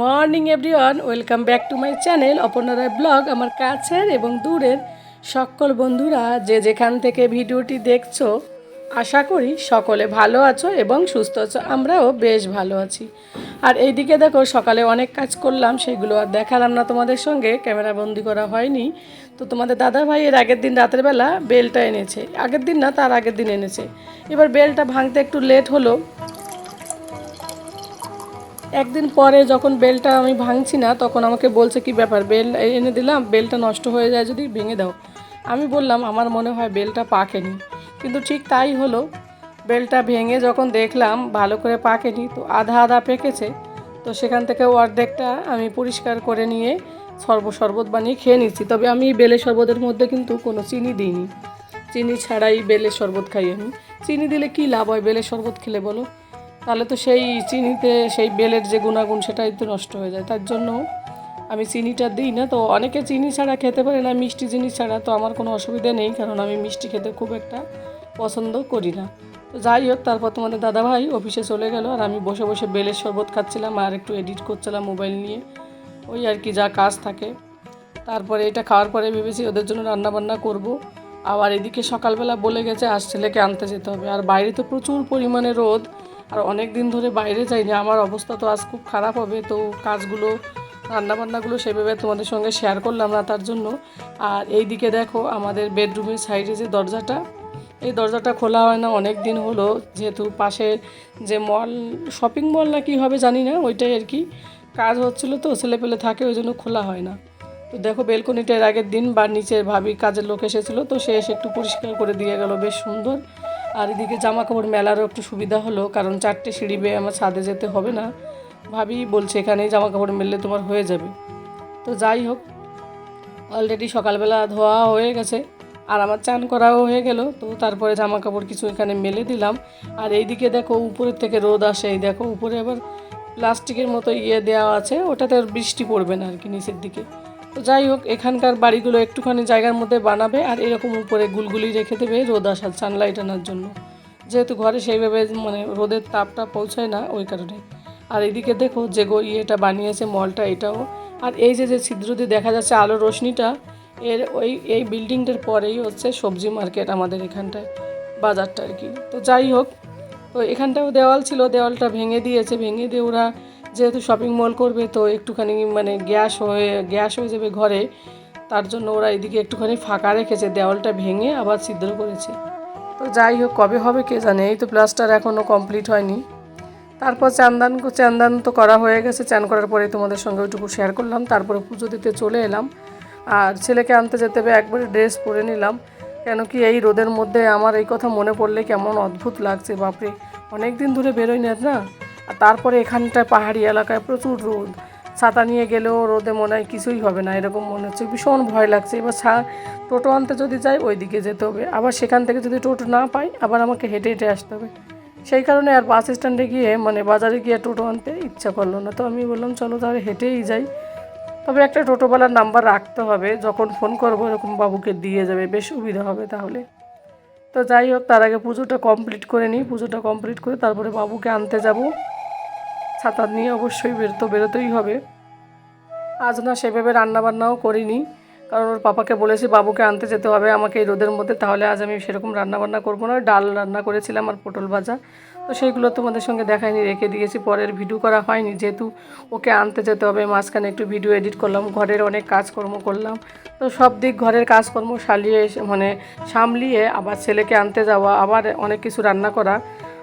Morning everyone welcome back to my channel Aparna Roy blog আমার কাছের এবং দূরের সকল বন্ধুরা যে যেখান থেকে ভিডিওটি দেখছ, আশা করি সকলে ভালো আছো এবং সুস্থ আছো। আমরাও বেশ ভালো আছি। আর এইদিকে দেখো, সকালে অনেক কাজ করলাম, সেগুলো আর দেখালাম না তোমাদের সঙ্গে। ক্যামেরা বন্দি করা হয়নি। তো তোমাদের দাদা ভাই এর আগের দিন রাতের বেলা বেলটা এনেছে। আগের দিন না, তার আগের দিন এনেছে। এবার বেলটা ভাঙতে একটু লেট হলো। একদিন পরে যখন বেলটা আমি ভাঙছি না, তখন আমাকে বলছে, কি ব্যাপার? বেল এনে দিলাম, বেলটা নষ্ট হয়ে যায়, যদি ভেঙে দাও। আমি বললাম, আমার মনে হয় বেলটা পাকেনি। কিন্তু ঠিক তাই হলো, বেলটা ভেঙে যখন দেখলাম, ভালো করে পাকেনি, তো আধা আধা পেকেছে। তো সেখান থেকে অর্ধেকটা আমি পরিষ্কার করে নিয়ে সর্ব শরবত বানিয়ে খেয়ে নিচ্ছি। তবে আমি বেলের শরবতের মধ্যে কিন্তু কোনো চিনি দিইনি। চিনি ছাড়াই বেলের শরবত খাই আমি। চিনি দিলে কী লাভ হয় বেলের শরবত খেলে বলো? তাহলে তো সেই চিনিতে, সেই বেলের যে গুণাগুণ সেটাই তো নষ্ট হয়ে যায়। তার জন্য আমি চিনিটা দিই না। তো অনেকে চিনি ছাড়া খেতে পারে না, মিষ্টি জিনিস ছাড়া। তো আমার কোনো অসুবিধা নেই, কারণ আমি মিষ্টি খেতে খুব একটা পছন্দ করি না। তো যাই হোক, তারপর তোমাদের দাদাভাই অফিসে চলে গেল, আর আমি বসে বসে বেলের শরবত খাচ্ছিলাম আর একটু এডিট করছিলাম মোবাইল নিয়ে। ওই আর কি, যা কাজ থাকে। তারপরে এটা খাওয়ার পরে ভেবেছি ওদের জন্য রান্না বান্না করব। আবার এদিকে সকালবেলা বলে গেছে, আজ ছেলেকে আনতে যেতে হবে। আর বাইরে তো প্রচুর পরিমাণে রোদ। আর অনেক দিন ধরে বাইরে যাইনি, আমার অবস্থা তো আজ খুব খারাপ হবে, তো কাজগুলো, রান্নাবান্নাগুলো সেভাবে তোমাদের সঙ্গে শেয়ার করলাম না তার জন্য। আর এই দিকে দেখো আমাদের বেডরুমের সাইডে যে দরজাটা, এই দরজাটা খোলা হয় না, অনেক দিন হলো, যেহেতু পাশে যে মল শপিং মল না কি হবে জানি না, ওইটাই আর কি। কাজ হচ্ছিল তো ছেলে পেলে থাকে, ওই জন্য খোলা হয় না। তো দেখো বেলকনিটা এর আগের দিন, বা নিচের ভাবি কাজের লোক এসেছিল, তো সে এসে একটু পরিষ্কার করে দিয়ে গেল, বেশ সুন্দর। আর এদিকে জামা কাপড় মেলারও একটু সুবিধা হলো, কারণ চারটে সিঁড়ি বেয়ে আমার ছাদে যেতে হবে না। ভাবি বলছে, এখানেই জামা কাপড় মেললে তোমার হয়ে যাবে। তো যাই হোক অলরেডি সকালবেলা ধোয়া হয়ে গেছে, আর আমার চান করাও হয়ে গেল। তো তারপরে জামা কাপড় কিছু এখানে মেলে দিলাম। আর এইদিকে দেখো, উপরের থেকে রোদ আসে। এই দেখো, উপরে আবার প্লাস্টিকের মতো ইয়ে দেওয়া আছে, ওটাতে আর বৃষ্টি পড়বে না আর কি নিচের দিকে। তো যাই হোক, এখানকার বাড়িগুলো একটুখানি জায়গার মধ্যে বানাবে আর এরকম উপরে গুলগুলি রেখে দেবে রোদ আসার সানলাইট আনার জন্য। যেহেতু ঘরে সেইভাবে মানে রোদের তাপটা পৌঁছায় না ওই কারণে। আর এদিকে দেখো যে গো ইয়েটা বানিয়েছে, মলটা এটাও। আর এই যে যে ছিদ্র দিয়ে দেখা যাচ্ছে আলো রোশনিটা এর ওই, এই বিল্ডিংটার পরেই হচ্ছে সবজি মার্কেট আমাদের এখানটায়, বাজারটা আর কি। তো যাই হোক, তো এখানটাও দেওয়াল ছিল, দেওয়ালটা ভেঙে দিয়েছে, ভেঙে দিয়ে ওরা যেহেতু শপিং মল করবে, তো একটুখানি মানে গ্যাস হয়ে গ্যাস হয়ে যাবে ঘরে, তার জন্য ওরা এদিকে একটুখানি ফাঁকা রেখেছে, দেওয়ালটা ভেঙে আবার ছিদ্র করেছে। তো যাই হোক, কবে হবে কে জানে, এই তো প্লাস্টার এখনও কমপ্লিট হয়নি। তারপর চান্দান চান্দান তো করা হয়ে গেছে, চান করার পরে তোমাদের সঙ্গে ওইটুকু শেয়ার করলাম। তারপরে পুজো দিতে চলে এলাম। আর ছেলেকে আনতে যেতে হবে, একবারে ড্রেস পরে নিলাম। কেন কি এই রোদের মধ্যে আমার এই কথা মনে পড়লে কেমন অদ্ভুত লাগছে, বাপরে। অনেক দিন ধরে বেরোই না না? আর তারপরে এখানটায় পাহাড়ি এলাকায় প্রচুর রোদ। ছাতা নিয়ে গেলেও রোদে মনে হয় কিছুই হবে না, এরকম মনে হচ্ছে। ভীষণ ভয় লাগছে। এবার ছা, টোটো আনতে যদি যাই ওই দিকে যেতে হবে। আবার সেখান থেকে যদি টোটো না পাই, আবার আমাকে হেঁটে হেঁটে আসতে হবে। সেই কারণে আর বাস স্ট্যান্ডে গিয়ে মানে বাজারে গিয়ে টোটো আনতে ইচ্ছা করল না। তো আমি বললাম, চলো তাহলে হেঁটেই যাই। তবে একটা টোটোওয়ালার নাম্বার রাখতে হবে। যখন ফোন করব, এরকম বাবুকে দিয়ে যাবে, বেশ সুবিধা হবে তাহলে। তো যাই হোক, তার আগে পুজোটা কমপ্লিট করে নিই। পুজোটা কমপ্লিট করে তারপরে বাবুকে আনতে যাব। ছাতা নিয়ে অবশ্যই বেরোতে বেরোতেই হবে। আজ না সেভাবে রান্নাবান্নাও করিনি, কারণ ওর পাপাকে বলেছি, বাবুকে আনতে যেতে হবে আমাকে এই রোদের মধ্যে, তাহলে আজ আমি সেরকম রান্নাবান্না করব না। ডাল রান্না করেছিলাম আর পটল ভাজা। তো সেইগুলো তোমাদের সঙ্গে দেখাইনি, রেখে দিয়েছি। পরের ভিডিও করা হয়নি, যেহেতু ওকে আনতে যেতে হবে, মাঝখানে একটু ভিডিও এডিট করলাম, ঘরের অনেক কাজকর্ম করলাম। তো সব দিক ঘরের কাজকর্ম সালিয়ে মানে সামলিয়ে আবার ছেলেকে আনতে যাওয়া, আবার অনেক কিছু রান্না করা।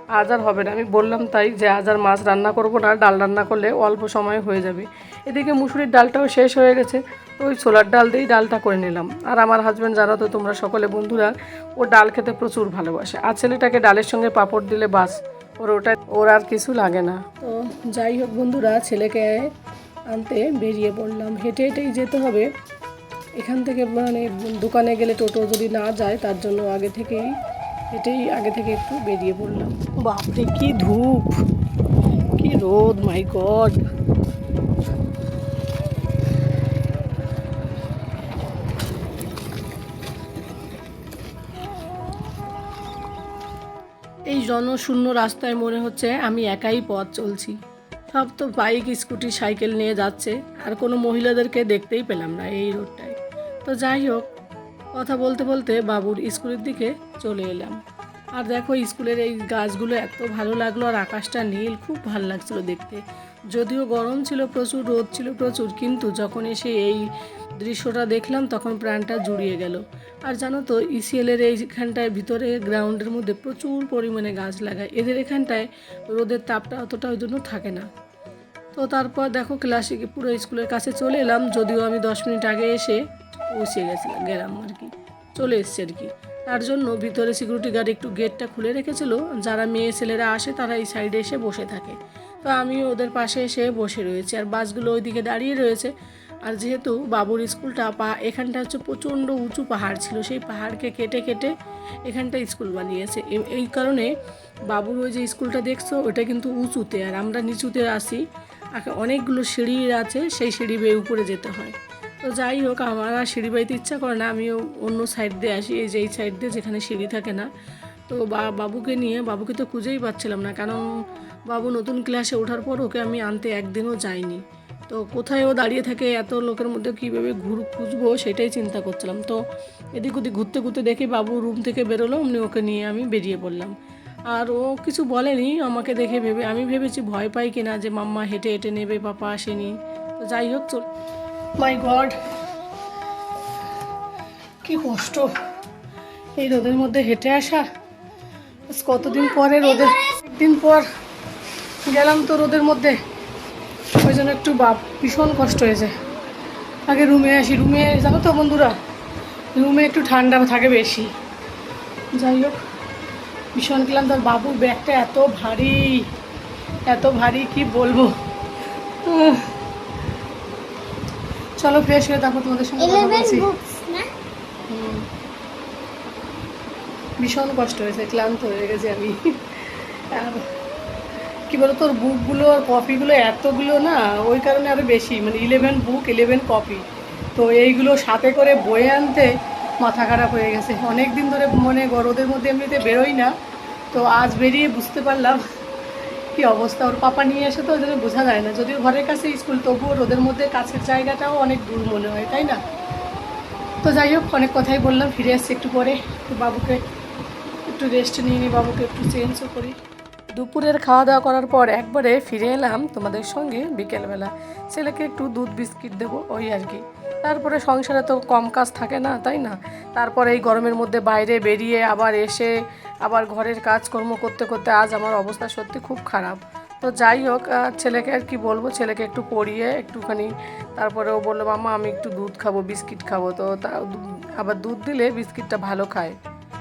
আজ আর হবে না। আমি বললাম তাই যে আজ আর মাছ রান্না করব না ডাল রান্না করলে অল্প সময় হয়ে যাবে। এদিকে মুসুরির ডালটাও শেষ হয়ে গেছে, তো ওই ছোলার ডাল দিয়েই ডালটা করে নিলাম। আর আমার হাজব্যান্ড যারা তো, তোমরা সকলে বন্ধুরা, ও ডাল খেতে প্রচুর ভালোবাসে। আর ছেলেটাকে ডালের সঙ্গে পাঁপড় দিলে বাস, ওর ওটা, ওর আর কিছু লাগে না। তো যাই হোক বন্ধুরা, ছেলেকে আনতে বেরিয়ে পড়লাম। হেঁটে হেঁটেই যেতে হবে। এখান থেকে মানে দোকানে গেলে টোটো যদি না যায়, তার জন্য আগে থেকেই হেঁটেই আগে থেকে একটু বেরিয়ে পড়লাম। বাপরে, কি ধূপ! কি রোদ মাই গড এই জনশূন্য রাস্তায় মনে হচ্ছে আমি একাই পথ চলছি। সব তো বাইক, স্কুটি, সাইকেল নিয়ে যাচ্ছে, আর কোনো মহিলাদেরকে দেখতেই পেলাম না এই রোডটায়। তো যাই হোক কথা বলতে বলতে বাবুর স্কুলের দিকে চলে এলাম। আর দেখো স্কুলের এই গাছগুলো এত ভালো লাগল আর আকাশটা নীল, খুব ভালো লাগছিল দেখতে। যদিও গরম ছিল প্রচুর, রোদ ছিল প্রচুর, কিন্তু যখন এসে এই দৃশ্যটা দেখলাম তখন প্রাণটা জুড়িয়ে গেল। আর জানো তো ইসিএলের এইখানটায় ভিতরে গ্রাউন্ডের মধ্যে প্রচুর পরিমাণে গাছ লাগায়। এদের এখানটায় রোদের তাপটা অতটা ওই জন্য থাকে না। তো তারপর দেখো ক্লাসে পুরো স্কুলের কাছে চলে এলাম, যদিও আমি দশ মিনিট আগে এসে পৌঁছে গেছিলাম, গেলাম আর কি। চলে এসছে আর কি। তার জন্য ভিতরে সিকিউরিটি গার্ড একটু গেটটা খুলে রেখেছিল। যারা মেয়ে ছেলেরা আসে তারা এই সাইডে এসে বসে থাকে। তো আমি ওদের পাশে এসে বসে রয়েছি। আর বাসগুলো ওইদিকে দাঁড়িয়ে রয়েছে। আর যেহেতু বাবুর স্কুলটা পা, এখানটা হচ্ছে প্রচণ্ড উঁচু পাহাড় ছিল। সেই পাহাড়কে কেটে কেটে এখানটা স্কুল বানিয়েছে। এই কারণে বাবুর ওই যে স্কুলটা দেখছ, ওটা কিন্তু উঁচুতে। আর আমরা নিচুতে আসি অনেকগুলো সিঁড়ি আছে, সেই সিঁড়ি বেয়ে উপরে যেতে হয়। তো যাই হোক, আমার আর সিঁড়ি বাইতে ইচ্ছা করে না। আমিও অন্য সাইড দিয়ে আসি, এই যে এই সাইড দিয়ে যেখানে সিঁড়ি থাকে না। তো বা, বাবুকে নিয়ে, বাবুকে তো খুঁজেই পাচ্ছিলাম না। কারণ বাবু নতুন ক্লাসে ওঠার পর ওকে আমি আনতে একদিনও যাইনি। তো কোথায় ও দাঁড়িয়ে থাকে, এত লোকের মধ্যে কীভাবে ঘুর খুঁজবো, সেটাই চিন্তা করছিলাম। তো এদিক ওদিক ঘুরতে ঘুরতে দেখি বাবু রুম থেকে বেরোলো, অমনি ওকে নিয়ে আমি বেরিয়ে পড়লাম। আর ও কিছু বলেনি, আমাকে দেখে ভেবে, আমি ভেবেছি ভয় পাই কিনা যে মাম্মা হেঁটে হেঁটে নেবে, পাপা আসেনি। তো যাই হোক, চল মাই গড, কি কষ্ট। এই রোদের মধ্যে হেঁটে আসা কতদিন পরে রোদের একদিন পর গেলাম তো রোদের মধ্যে। ওই জন্য একটু বাপ ভীষণ কষ্ট হয়েছে। আগে রুমে আসি, রুমে জানো তো বন্ধুরা, রুমে একটু ঠান্ডা থাকে বেশি। যাই হোক, ভীষণ ক্লান্ত আর বাবুর ব্যাগটা এত ভারী এত ভারী, কি বলব। চলো ফ্রেশ হয়ে তারপর তোমাদের সঙ্গে কথা বলছি। ভীষণ কষ্ট হয়েছে ক্লান্ত হয়ে গেছে আমি। আর কি বলো তোর বুকগুলো আর কপিগুলো এতগুলো না ওই কারণে আরও বেশি। মানে ইলেভেন বুক ইলেভেন কপি তো এইগুলো সাথে করে বয়ে আনতে মাথা খারাপ হয়ে গেছে। অনেক দিন ধরে মনে রোদের মধ্যে এমনিতে বেরোই না। তো আজ বেরিয়ে বুঝতে পারলাম কি অবস্থা? ওর পাপা নিয়ে এসে তো ওই জন্য বোঝা যায় না। যদিও ঘরের কাছে স্কুল, তবুও রোদের মধ্যে কাছের জায়গাটাও অনেক দূর মনে হয়, তাই না? তো যাই হোক, অনেক কথাই বললাম, ফিরে আসছি একটু পরে। বাবুকে একটু রেস্ট নিয়ে নিই বাবুকে একটু চেঞ্জও করি। দুপুরের খাওয়া দাওয়া করার পর একবারে ফিরে এলাম তোমাদের সঙ্গে বিকেলবেলা। ছেলেকে একটু দুধ বিস্কিট দেবো, ওই আর কি। তারপরে সংসারে তো কম কাজ থাকে না, তাই না? তারপরে এই গরমের মধ্যে বাইরে বেরিয়ে আবার এসে আবার ঘরের কাজকর্ম করতে করতে আজ আমার অবস্থা সত্যি খুব খারাপ। তো যাই হোক ছেলেকে আর কি বলব? ছেলেকে একটু পড়িয়ে একটুখানি তারপরে ও বলল মামা আমি একটু দুধ খাব, বিস্কিট খাব। তো তা আবার দুধ দিলে বিস্কিটটা ভালো খায়।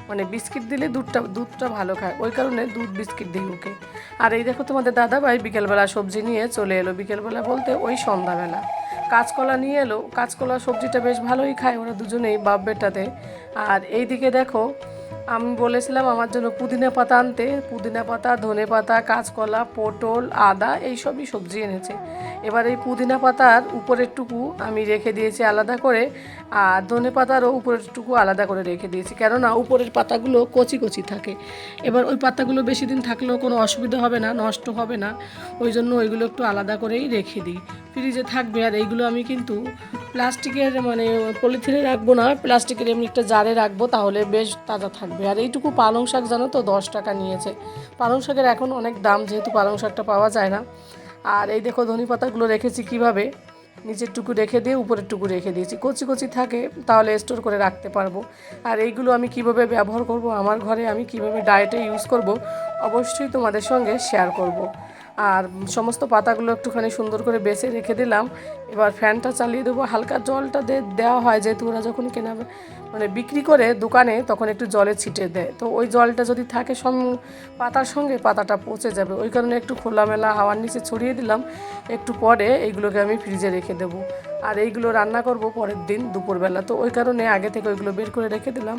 মানে বিস্কিট দিলে দুধটা দুধটা ভালো খায়। ওই কারণে দুধ বিস্কিট দিই ওকে। আর এই দেখো তোমাদের দাদাভাই বিকেলবেলা সবজি নিয়ে চলে এলো। বিকেলবেলা বলতে ওই সন্ধ্যাবেলা। কাঁচকলা নিয়ে এলো। কাঁচকলা সবজিটা বেশ ভালোই খায়। ওরা দুজনেই বাপ বেটাতে আর এইদিকে দেখো আমি বলেছিলাম আমার জন্য পুদিনা পাতা আনতে। পুদিনা পাতা, ধনে পাতা, কাঁচকলা, পটল, আদা এইসবই সবজি এনেছে। এবার এই পুদিনা পাতার উপরেরটুকু আমি রেখে দিয়েছি আলাদা করে আর ধনে পাতারও উপরেরটুকু আলাদা করে রেখে দিয়েছি। কেননা উপরের পাতাগুলো কচি কচি থাকে। এবার ওই পাতাগুলো বেশি দিন থাকলেও কোনো অসুবিধা হবে না, নষ্ট হবে না। ওই জন্য ওইগুলো একটু আলাদা করেই রেখে দিই। ফ্রিজে থাকবে আর এইগুলো আমি কিন্তু প্লাস্টিকের মানে পলিথিনে রাখব না, প্লাস্টিকের এমনি একটা জারে রাখব তাহলে বেশ তাজা থাকবে। আর এইটুকু পালং শাক জানো তো, দশ টাকা নিয়েছে। পালং শাকের এখন অনেক দাম, যেহেতু পালং শাকটা পাওয়া যায় না। আর এই দেখো ধনি পাতাগুলো রেখেছি কীভাবে? নিচের টুকু রেখে দিয়ে, উপরের টুকু রেখে দিয়েছি। কচি কচি থাকে, তাহলে স্টোর করে রাখতে পারব। আর এইগুলো আমি কীভাবে ব্যবহার করব, আমার ঘরে আমি কীভাবে ডায়েটে ইউজ করব, অবশ্যই তোমাদের সঙ্গে শেয়ার করব। আর সমস্ত পাতাগুলো একটুখানি সুন্দর করে বেছে রেখে দিলাম। এবার ফ্যানটা চালিয়ে দেবো। হালকা জলটা দেওয়া হয় যেহেতু ওরা যখন কেনা মানে বিক্রি করে দোকানে তখন একটু জলে ছিটে দেয়। তো ওই জলটা যদি থাকে সম পাতার সঙ্গে পাতাটা পচে যাবে। ওই কারণে একটু খোলামেলা হাওয়ার নিচে ছড়িয়ে দিলাম। একটু পরে এইগুলোকে আমি ফ্রিজে রেখে দেবো। আর এইগুলো রান্না করব পরের দিন দুপুরবেলা। তো ওই কারণে আগে থেকে ওইগুলো বের করে রেখে দিলাম।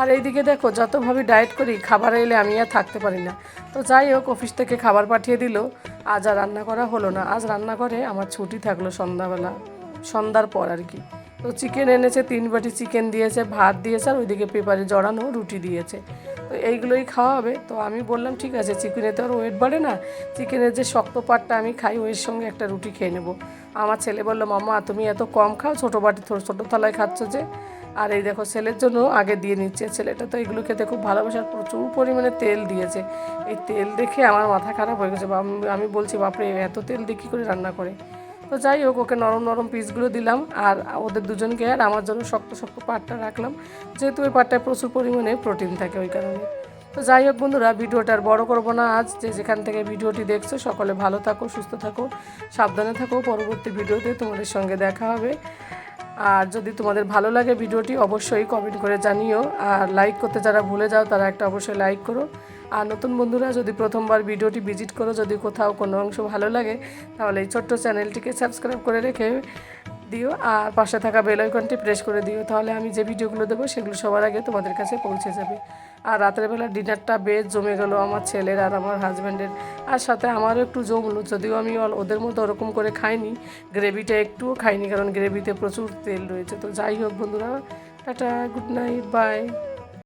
আর এইদিকে দেখো যতভাবে ডায়েট করি, খাবার এলে আমি আর থাকতে পারি না। তো যাই হোক, অফিস থেকে খাবার পাঠিয়ে দিল। আজ আর রান্না করা হলো না। আজ রান্না করে আমার ছুটি থাকল সন্ধ্যাবেলা, সন্ধ্যার পর আর কি। তো চিকেন এনেছে, তিন বাটি চিকেন দিয়েছে, ভাত দিয়েছে, আর ওইদিকে পেপারে জড়ানো রুটি দিয়েছে। তো এইগুলোই খাওয়া হবে। তো আমি বললাম, ঠিক আছে চিকেনে তো আর ওয়েট বাড়ে না। চিকেনের যে শক্ত পাটটা আমি খাই ওর সঙ্গে একটা রুটি খেয়ে নেব। আমার ছেলে বলল মামা তুমি এত কম খাও, ছোটো বাটি, ছোটো থালায় খাচ্ছ যে। আর এই দেখো, ছেলের জন্য আগে দিয়ে নিচ্ছে। ছেলেটা তো এগুলো খেতে খুব ভালোবাসার প্রচুর পরিমাণে তেল দিয়েছে। এই তেল দেখে আমার মাথা খারাপ হয়ে গেছে। আমি বলছি, বাপরে, এত তেল দিয়ে কী করে রান্না করে? তো যাই হোক, ওকে নরম নরম পিসগুলো দিলাম আর ওদের দুজনকে আর আমার জন্য শক্ত শক্ত পাটটা রাখলাম। যেহেতু ওই পাটটায় প্রচুর পরিমাণে প্রোটিন থাকে ওই কারণে। তো যাই হোক বন্ধুরা, ভিডিওটা আর বড় করব না আজ। যে যেখান থেকে ভিডিওটি দেখছ, সকলে ভালো থাকো, সুস্থ থাকো, সাবধানে থাকো। পরবর্তী ভিডিওতে তোমাদের সঙ্গে দেখা হবে। আর যদি তোমাদের ভালো লাগে ভিডিওটি, অবশ্যই কমেন্ট করে জানিও। আর লাইক করতে যারা ভুলে যাও, তারা একটা অবশ্যই লাইক করো। আর নতুন বন্ধুরা, যদি প্রথমবার ভিডিওটি ভিজিট করো, যদি কোথাও কোনো অংশ ভালো লাগে, তাহলে এই ছোট্ট চ্যানেলটিকে সাবস্ক্রাইব করে রেখে দিও আর পাশে থাকা বেল আইকনটি প্রেস করে দিও। তাহলে আমি যে ভিডিওগুলো দেবো, সেগুলো সবার আগে তোমাদের কাছে পৌঁছে যাবে। আর রাতের বেলা ডিনারটা বেশ জমে গেল আমার ছেলের আর আমার হাজব্যান্ডের। আর সাথে আমারও একটু জমলো, যদিও আমি ওদের মতো ওরকম করে খাইনি। গ্রেভিটা একটুও খাইনি, কারণ গ্রেভিতে প্রচুর তেল রয়েছে। তো যাই হোক বন্ধুরা, টাটা, গুড নাইট, বাই।